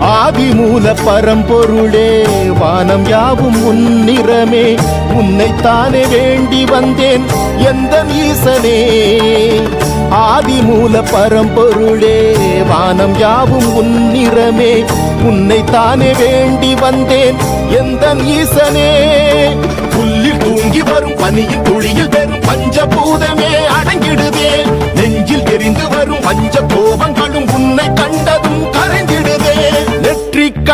ஆதிமூல பரம்பொருளே வானம் யாவும் உன்னிறமே உன்னைத்தானே வேண்டி வந்தேன் எந்த ஈசனே ஆதிமூல பரம்பொருளே வானம் யாவும் உன்னிறமே உன்னைத்தானே வேண்டி வந்தேன் எந்த ஈசனே புல்லில் தூங்கி வரும் பனியின் துளியில் பெரும் பஞ்சபூதமே அடங்கிடுதே. நெஞ்சில் தெரிந்து வரும் பஞ்சபூ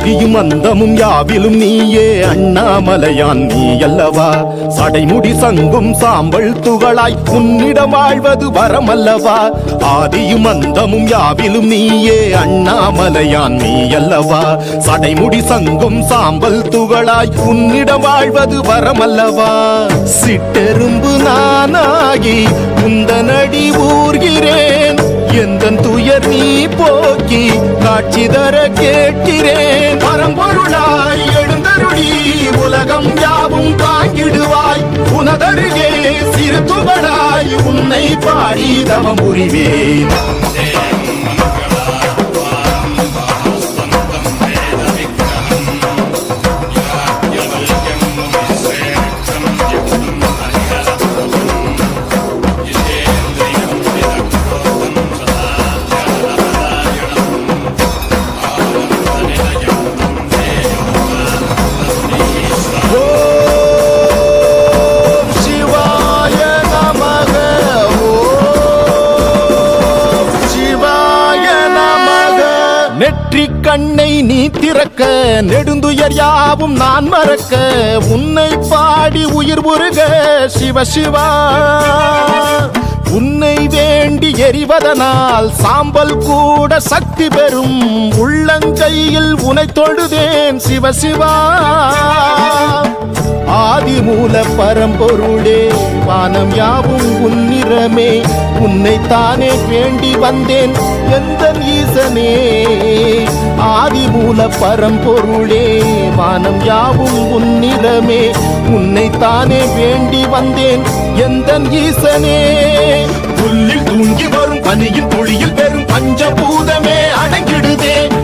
ஆதியும் அந்தமும் யாவிலும் நீயே அண்ணாமலையான் நீ அல்லவா? சடைமுடி சங்கும் சாம்பல் துகளாய் உன்னிடம் வாழ்வது வரமல்லவா? ஆதியும் அந்தமும் யாவிலும் நீயே அண்ணாமலையான் நீ அல்லவா? சடைமுடி சங்கும் சாம்பல் துகளாய் உன்னிடம் வாழ்வது வரமல்லவா? சிட்டெரும்பு நானாகி உந்தனடி ஊர்கிறேன். எந்த துயர் நீ போக்கி காட்சி தர கேட்கிறேன். பரம்பொருளாய் எழுந்தருளி உலகம் யாவும் தாங்கிடுவாய். உனதருகே சிறு துகளாய் உன்னை பாடி தவம் புரிவேன். நெற்றி கண்ணை நீ திறக்க நெடுந்துயர் யாவும் நான் மறக்க உன்னை பாடி உயிர் உருக சிவ சிவா. உன்னை வேண்டி எரிவதனால் சாம்பல் கூட சக்தி பெறும் உள்ளங்கையில் உனை தொழுதேன் சிவசிவா ஆதிமூல பரம்பொருளே வானம் யாவும் உன்னிறமே உன்னைத்தானே வேண்டி வந்தேன் எந்த ஈசனே. ஆதிமூல பரம்பொருளே வானம் யாவும் உன்னிடமே. உன்னைத்தானே வேண்டி வந்தேன் எந்த ஈசனே. புல்லில் தூங்கி வரும் பனியின் பொழியில் பெரும் பஞ்சபூதமே அடங்கிடுதே.